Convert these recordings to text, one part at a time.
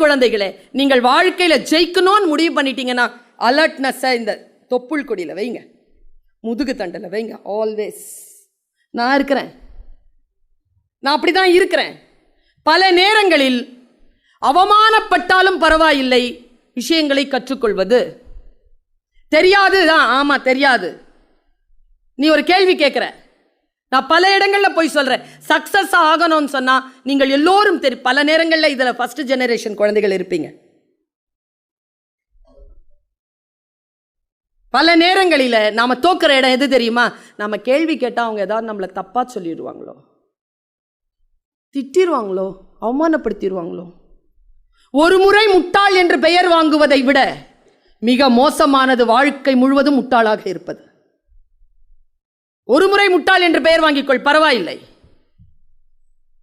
குழந்தைகளே நீங்கள் வாழ்க்கையில் ஜெயிக்கணும்னு முடிவு பண்ணிட்டீங்கன்னா அலர்ட்னஸை இந்த தொப்புள் கொடியில் வைங்க. முதுகு தண்டில் வைங்க ஆல்வேஸ் நான் இருக்கிறேன். நான் அப்படி தான் இருக்கிறேன். பல நேரங்களில் அவமானப்பட்டாலும் பரவாயில்லை விஷயங்களை கற்றுக்கொள்வது. தெரியாது தான் ஆமாம் தெரியாது. நீ ஒரு கேள்வி கேட்குற நான் பல இடங்களில் போய் சொல்கிறேன் சக்ஸஸ் ஆகணும்னு சொன்னால் நீங்கள் எல்லோரும் தெரி பல நேரங்களில் இதில் ஃபஸ்ட்டு ஜெனரேஷன் குழந்தைகள் இருப்பீங்க. பல நேரங்களில் நாம் தோக்குற இடம் எது தெரியுமா? நம்ம கேள்வி கேட்டால் அவங்க ஏதாவது நம்மளை தப்பாக சொல்லிடுவாங்களோ? திட்டிடுவாங்களோ அவமானப்படுத்திடுவாங்களோ ஒரு முறை முட்டாள் என்று பெயர் வாங்குவதை விட மிக மோசமானது வாழ்க்கை முழுவதும் முட்டாளாக இருப்பது. ஒரு முறை முட்டாள் என்று பெயர் வாங்கிக்கொள் பரவாயில்லை.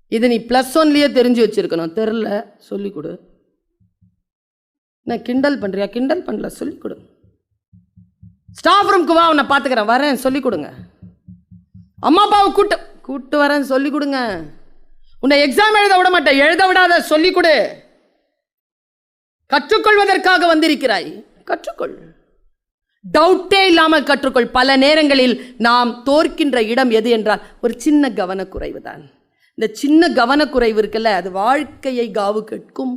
இது நீ ப்ளஸ் ஒன்லயே தெரிஞ்சு வச்சிருக்கணும். தெரில சொல்லிக் கொடு. நான் கிண்டல் பண்றியா? கிண்டல் பண்ணல சொல்லிக் கொடு. ஸ்டாஃப் ரூம்க்கு வா உன்னை பார்த்துக்கிறேன் வரேன் சொல்லிக் கொடுங்க. அம்மா அப்பாவை கூட்டு கூட்டு வரேன் சொல்லிக் கொடுங்க. உன்னை எக்ஸாம் எழுத விட மாட்டேன். எழுத விடாத சொல்லிக் கொடு. கற்றுக்கொள்வதற்காக வந்திருக்கிறாய். கற்றுக்கொள். டவுட்டே இல்லாமல் கற்றுக்கொள். பல நேரங்களில் நாம் தோற்கின்ற இடம் எது என்றால் ஒரு சின்ன கவனக்குறைவு தான். இந்த சின்ன கவனக்குறைவு இருக்குல்ல அது வாழ்க்கையை காவு கேட்கும்.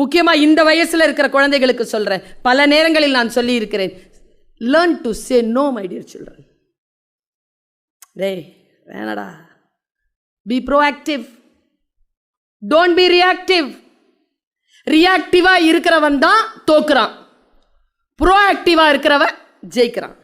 முக்கியமாக இந்த வயசில் இருக்கிற குழந்தைகளுக்கு சொல்கிறேன் பல நேரங்களில் நான் சொல்லியிருக்கிறேன். Learn to say no my dear children டேய் வேணடா. Be proactive don't be reactive ரியாக்டிவாக இருக்கிறவன் தான் தோக்குறான். ப்ரோஆக்டிவா இருக்கிறவன் ஜெயிக்கிறான்.